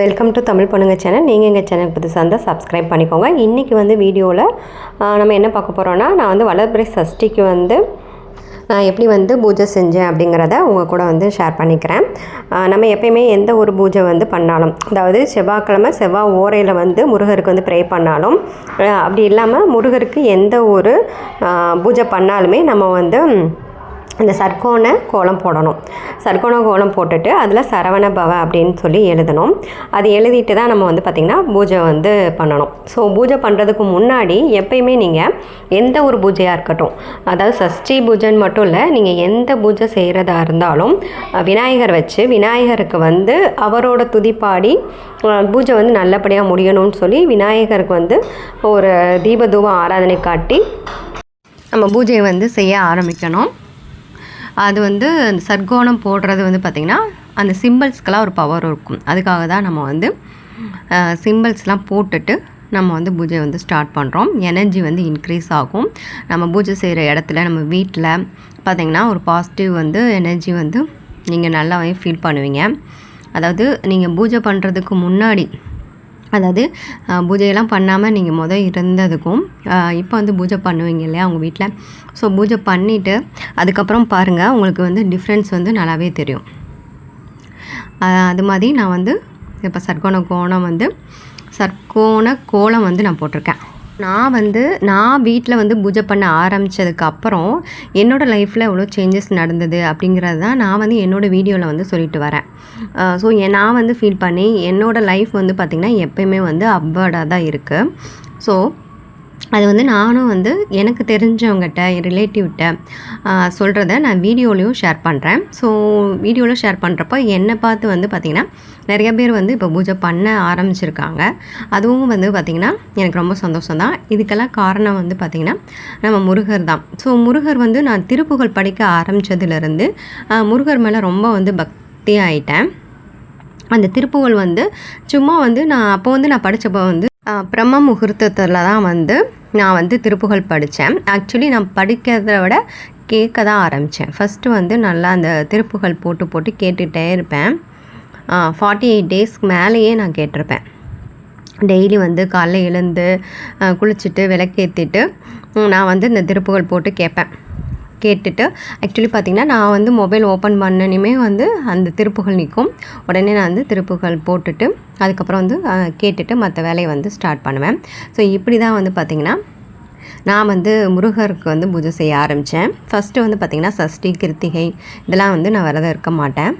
Welcome to Tamil பொண்ணுங்க channel நீங்கள் எங்கள் சேனல் புதுசாக இருந்தால் சப்ஸ்கிரைப் பண்ணிக்கோங்க. இன்றைக்கி வந்து வீடியோவில் நம்ம என்ன பார்க்க போகிறோன்னா நான் வந்து வளர்பிறை சஷ்டிக்கு வந்து நான் எப்படி வந்து பூஜை செஞ்சேன் அப்படிங்கிறத உங்கள் கூட வந்து ஷேர் பண்ணிக்கிறேன். நம்ம எப்பயுமே எந்த ஒரு பூஜை வந்து பண்ணாலும் அதாவது செவ்வாய்க்கிழமை செவ்வாய் ஓரையில் வந்து முருகருக்கு வந்து ப்ரே பண்ணாலும் அப்படி இல்லாமல் முருகருக்கு எந்த ஒரு பூஜை பண்ணாலுமே நம்ம வந்து இந்த சர்க்கோண கோலம் போடணும். சர்க்கோண கோலம் போட்டுட்டு அதில் சரவண பவ அப்படின்னு சொல்லி எழுதணும். அது எழுதிட்டு தான் நம்ம வந்து பார்த்திங்கன்னா பூஜை வந்து பண்ணணும். ஸோ பூஜை பண்ணுறதுக்கு முன்னாடி எப்பயுமே நீங்கள் எந்த ஒரு பூஜையாக இருக்கட்டும் அதாவது சஷ்டி பூஜைன்னு மட்டும் இல்லை நீங்கள் எந்த பூஜை செய்கிறதா இருந்தாலும் விநாயகர் வச்சு விநாயகருக்கு வந்து அவரோட துதிப்பாடி பூஜை வந்து நல்லபடியாக முடியணும்னு சொல்லி விநாயகருக்கு வந்து ஒரு தீபதூப ஆராதனை காட்டி நம்ம பூஜையை வந்து செய்ய ஆரம்பிக்கணும். அது வந்து அந்த சர்க்கோணம் போடுறது வந்து பார்த்திங்கன்னா அந்த சிம்பிள்ஸ்க்கெல்லாம் ஒரு பவர் இருக்கும். அதுக்காக தான் நம்ம வந்து சிம்பிள்ஸ்லாம் போட்டுட்டு நம்ம வந்து பூஜை வந்து ஸ்டார்ட் பண்ணுறோம் எனர்ஜி வந்து இன்க்ரீஸ் ஆகும். நம்ம பூஜை செய்கிற இடத்துல நம்ம வீட்டில் பார்த்திங்கன்னா ஒரு பாசிட்டிவ் வந்து எனர்ஜி வந்து நீங்கள் நல்லாவே ஃபீல் பண்ணுவீங்க. அதாவது நீங்கள் பூஜை பண்ணுறதுக்கு முன்னாடி அதாவது பூஜையெல்லாம் பண்ணாமல் நீங்கள் முதல் இருந்ததுக்கும் இப்போ வந்து பூஜை பண்ணுவீங்க இல்லையா உங்கள் வீட்டில் ஸோ பூஜை பண்ணிவிட்டு அதுக்கப்புறம் பாருங்கள் உங்களுக்கு வந்து டிஃப்ரென்ஸ் வந்து நல்லாவே தெரியும். அது மாதிரி நான் வந்து இப்போ சர்க்கோண கோணம் வந்து சர்க்கோண கோலம் வந்து நான் போட்டிருக்கேன். நான் வந்து நான் வீட்டில் வந்து பூஜை பண்ண ஆரம்பித்ததுக்கு அப்புறம் என்னோடய லைஃப்பில் எவ்வளோ சேஞ்சஸ் நடந்தது அப்படிங்கிறது தான் நான் வந்து என்னோடய வீடியோவில் வந்து சொல்லிட்டு வரேன். ஸோ நான் வந்து ஃபீல் பண்ணி என்னோடய லைஃப் வந்து பார்த்திங்கன்னா எப்பயுமே வந்து அப்வர்டாக தான் இருக்குது ஸோ அது வந்து நானும் வந்து எனக்கு தெரிஞ்சவங்ககிட்ட ரிலேட்டிவ்கிட்ட சொல்கிறத நான் வீடியோலையும் ஷேர் பண்ணுறேன் ஸோ வீடியோவில் ஷேர் பண்ணுறப்போ என்னை பார்த்து வந்து பார்த்திங்கன்னா நிறைய பேர் வந்து இப்போ பூஜை பண்ண ஆரம்பிச்சிருக்காங்க. அதுவும் வந்து பார்த்திங்கன்னா எனக்கு ரொம்ப சந்தோஷம் தான் இதுக்கெல்லாம் காரணம் வந்து பார்த்திங்கன்னா நம்ம முருகர் தான். ஸோ முருகர் வந்து நான் திருப்புகழ் படிக்க ஆரம்பித்ததுலேருந்து முருகர் மேலே ரொம்ப வந்து பக்தி ஆகிட்டேன் அந்த திருப்புகழ் வந்து சும்மா வந்து நான் அப்போ வந்து நான் படித்தப்போ வந்து பிரம்ம முகூர்த்தத்தில் தான் வந்து நான் வந்து திருப்புகழ் படித்தேன் ஆக்சுவலி நான் படிக்கிறத விட கேட்க தான் ஆரம்பித்தேன் ஃபஸ்ட்டு வந்து நல்லா அந்த திருப்புகழ் போட்டு போட்டு கேட்டுகிட்டே இருப்பேன். ஃபார்ட்டி எயிட் டேஸ்க்கு மேலேயே நான் கேட்டிருப்பேன். டெய்லி வந்து காலைல எழுந்து குளிச்சுட்டு விளக்கேற்றிட்டு நான் வந்து இந்த திருப்புகள் போட்டு கேட்பேன். கேட்டுட்டு ஆக்சுவலி பார்த்திங்கன்னா நான் வந்து மொபைல் ஓப்பன் பண்ணனுமே வந்து அந்த திருப்புகள் நிற்கும். உடனே நான் வந்து திருப்புகள் போட்டுட்டு அதுக்கப்புறம் வந்து கேட்டுட்டு மற்ற வேலையை வந்து ஸ்டார்ட் பண்ணுவேன். ஸோ இப்படி தான் வந்து பார்த்திங்கன்னா நான் வந்து முருகருக்கு வந்து பூஜை செய்ய ஆரம்பித்தேன் ஃபஸ்ட்டு வந்து பார்த்திங்கன்னா சஷ்டி கிருத்திகை இதெல்லாம் வந்து நான் விரதம் இருக்க மாட்டேன்.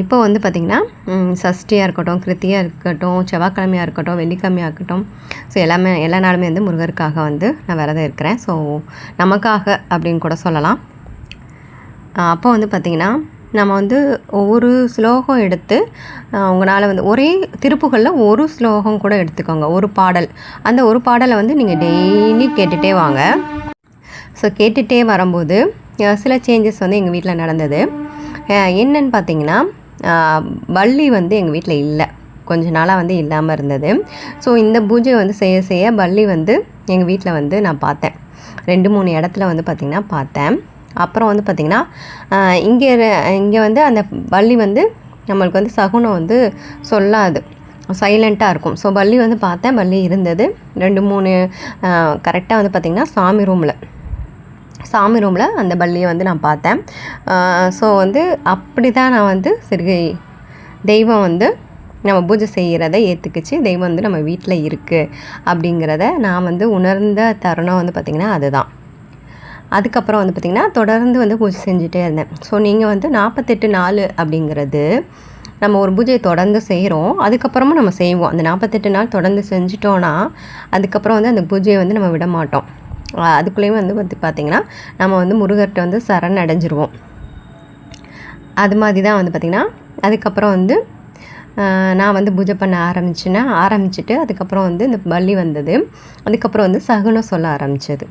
இப்போ வந்து பார்த்திங்கன்னா சஷ்டியாக இருக்கட்டும் கிருத்தியாக இருக்கட்டும் செவ்வாய்க்கிழமையாக இருக்கட்டும் வெள்ளிக்கிழமையாக இருக்கட்டும் ஸோ எல்லாமே எல்லா நாளுமே வந்து முருகருக்காக வந்து நான் விரதம் இருக்கிறேன். ஸோ நமக்காக அப்படின்னு கூட சொல்லலாம். அப்போ வந்து பார்த்திங்கன்னா நம்ம வந்து ஒவ்வொரு ஸ்லோகம் எடுத்து உங்களால் வந்து ஒரே திருப்புகளில் ஒரு ஸ்லோகம் கூட எடுத்துக்கோங்க. ஒரு பாடல். அந்த ஒரு பாடலை வந்து நீங்கள் டெய்லி கேட்டுகிட்டே வாங்க. ஸோ கேட்டுகிட்டே வரும்போது சில சேஞ்சஸ் வந்து எங்கள் வீட்டில் நடந்தது. என்னன்னு பார்த்தீங்கன்னா வள்ளி வந்து எங்கள் வீட்டில் இல்லை. கொஞ்ச நாளாக வந்து இல்லாமல் இருந்தது. ஸோ இந்த பூஜை வந்து செய்ய செய்ய வள்ளி வந்து எங்கள் வீட்டில் வந்து நான் பார்த்தேன். ரெண்டு மூணு இடத்துல வந்து பார்த்திங்கன்னா பார்த்தேன். அப்புறம் வந்து பார்த்திங்கன்னா இங்கே இங்கே வந்து அந்த வள்ளி வந்து நம்மளுக்கு வந்து சகுனம் வந்து சொல்லாது. சைலண்ட்டாக இருக்கும். ஸோ பள்ளி வந்து பார்த்தேன். பள்ளி இருந்தது. ரெண்டு மூணு கரெக்டாக வந்து பார்த்திங்கன்னா சாமி ரூமில் சாமி ரூமில் அந்த பள்ளியை வந்து நான் பார்த்தேன். ஸோ வந்து அப்படி தான் நான் வந்து சரி தெய்வம் வந்து நம்ம பூஜை செய்கிறத ஏற்றுக்குச்சு தெய்வம் வந்து நம்ம வீட்டில் இருக்குது அப்படிங்கிறத நான் வந்து உணர்ந்த தருணம் வந்து பார்த்திங்கன்னா அதுதான். அதுக்கப்புறம் வந்து பார்த்திங்கன்னா தொடர்ந்து வந்து பூஜை செஞ்சுட்டே இருந்தேன். ஸோ நீங்கள் வந்து நாற்பத்தெட்டு நாள் அப்படிங்கிறது நம்ம ஒரு பூஜையை தொடர்ந்து செய்கிறோம் அதுக்கப்புறமும் நம்ம செய்வோம். அந்த நாற்பத்தெட்டு நாள் தொடர்ந்து செஞ்சிட்டோன்னா அதுக்கப்புறம் வந்து அந்த பூஜையை வந்து நம்ம விட மாட்டோம். அதுக்குள்ளேயும் வந்து வந்து பார்த்திங்கன்னா நம்ம வந்து முருகர்கிட்ட வந்து சரண் அடைஞ்சிருவோம் அது மாதிரி தான் வந்து பார்த்திங்கன்னா அதுக்கப்புறம் வந்து நான் வந்து பூஜை பண்ண ஆரம்பிச்சுன்னா ஆரம்பிச்சுட்டு அதுக்கப்புறம் வந்து இந்த பள்ளி வந்தது. அதுக்கப்புறம் வந்து சகுனம் சொல்ல ஆரம்பித்தது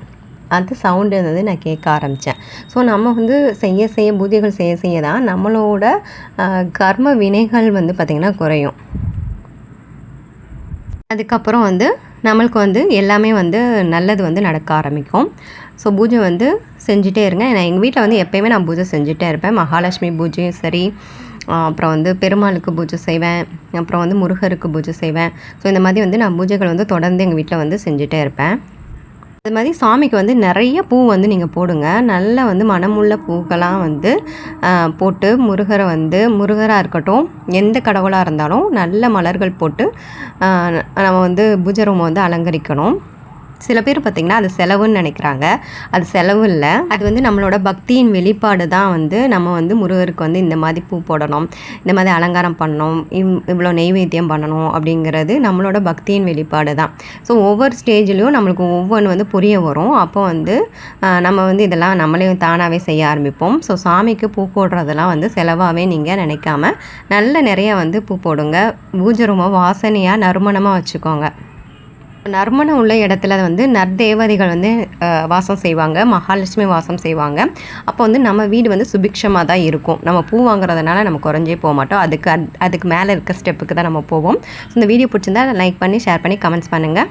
அந்த சவுண்டு வந்து நான் கேட்க ஆரம்பித்தேன் ஸோ நம்ம வந்து செய்ய செய்ய பூஜைகள் செய்ய செய்ய தான் நம்மளோட கர்ம வினைகள் வந்து பார்த்திங்கன்னா குறையும். அதுக்கப்புறம் வந்து நம்மளுக்கு வந்து எல்லாமே வந்து நல்லது வந்து நடக்க ஆரம்பிக்கும். ஸோ பூஜை வந்து செஞ்சுட்டே இருங்க. நான் எங்கள் வீட்டில் வந்து எப்போயுமே நான் பூஜை செஞ்சுட்டே இருப்பேன். மகாலட்சுமி பூஜையும் சரி அப்புறம் வந்து பெருமாளுக்கு பூஜை செய்வேன். அப்புறம் வந்து முருகருக்கு பூஜை செய்வேன். ஸோ இந்த மாதிரி வந்து நான் பூஜைகள் வந்து தொடர்ந்து எங்கள் வீட்டில் வந்து செஞ்சுட்டே இருப்பேன். அது மாதிரி சாமிக்கு வந்து நிறைய பூ வந்து நீங்கள் போடுங்க. நல்ல வந்து மனமுள்ள பூக்கெல்லாம் வந்து போட்டு முருகரை வந்து முருகராக இருக்கட்டும் எந்த கடவுளாக இருந்தாலும் நல்ல மலர்கள் போட்டு நம்ம வந்து பூஜை ரூமை வந்து அலங்கரிக்கணும். சில பேர் பார்த்திங்கன்னா அது செலவுன்னு நினைக்கிறாங்க. அது செலவு இல்லை. அது வந்து நம்மளோட பக்தியின் வெளிப்பாடு தான் வந்து நம்ம வந்து முருகருக்கு வந்து இந்த மாதிரி பூ போடணும். இந்த மாதிரி அலங்காரம் பண்ணணும். இவ் இவ்வளோ நெய்வேத்தியம் பண்ணணும் அப்படிங்கிறது நம்மளோட பக்தியின் வெளிப்பாடு தான். ஸோ ஒவ்வொரு ஸ்டேஜ்லேயும் நம்மளுக்கு ஒவ்வொன்று வந்து புரிய வரும். அப்போ வந்து நம்ம வந்து இதெல்லாம் நம்மளே தானாகவே செய்ய ஆரம்பிப்போம். ஸோ சாமிக்கு பூ போடுறதெல்லாம் வந்து செலவாகவே நீங்கள் நினைக்காம நல்ல நிறைய வந்து பூ போடுங்க. பூஜை ரொம்ப வாசனையாக நறுமணமாக வச்சுக்கோங்க. நறுமணம் உள்ள இடத்துல வந்து நற்தேவதைகள் வந்து வாசம் செய்வாங்க. மகாலட்சுமி வாசம் செய்வாங்க. அப்போ வந்து நம்ம வீடு வந்து சுபிக்ஷமாக தான் இருக்கும். நம்ம பூ வாங்குறதுனால நம்ம குறைஞ்சே போக மாட்டோம். அதுக்கு அதுக்கு மேலே இருக்க ஸ்டெப்புக்கு தான் நம்ம போவோம். ஸோ இந்த வீடியோ பிடிச்சிருந்தா லைக் பண்ணி ஷேர் பண்ணி கமெண்ட்ஸ் பண்ணுங்கள்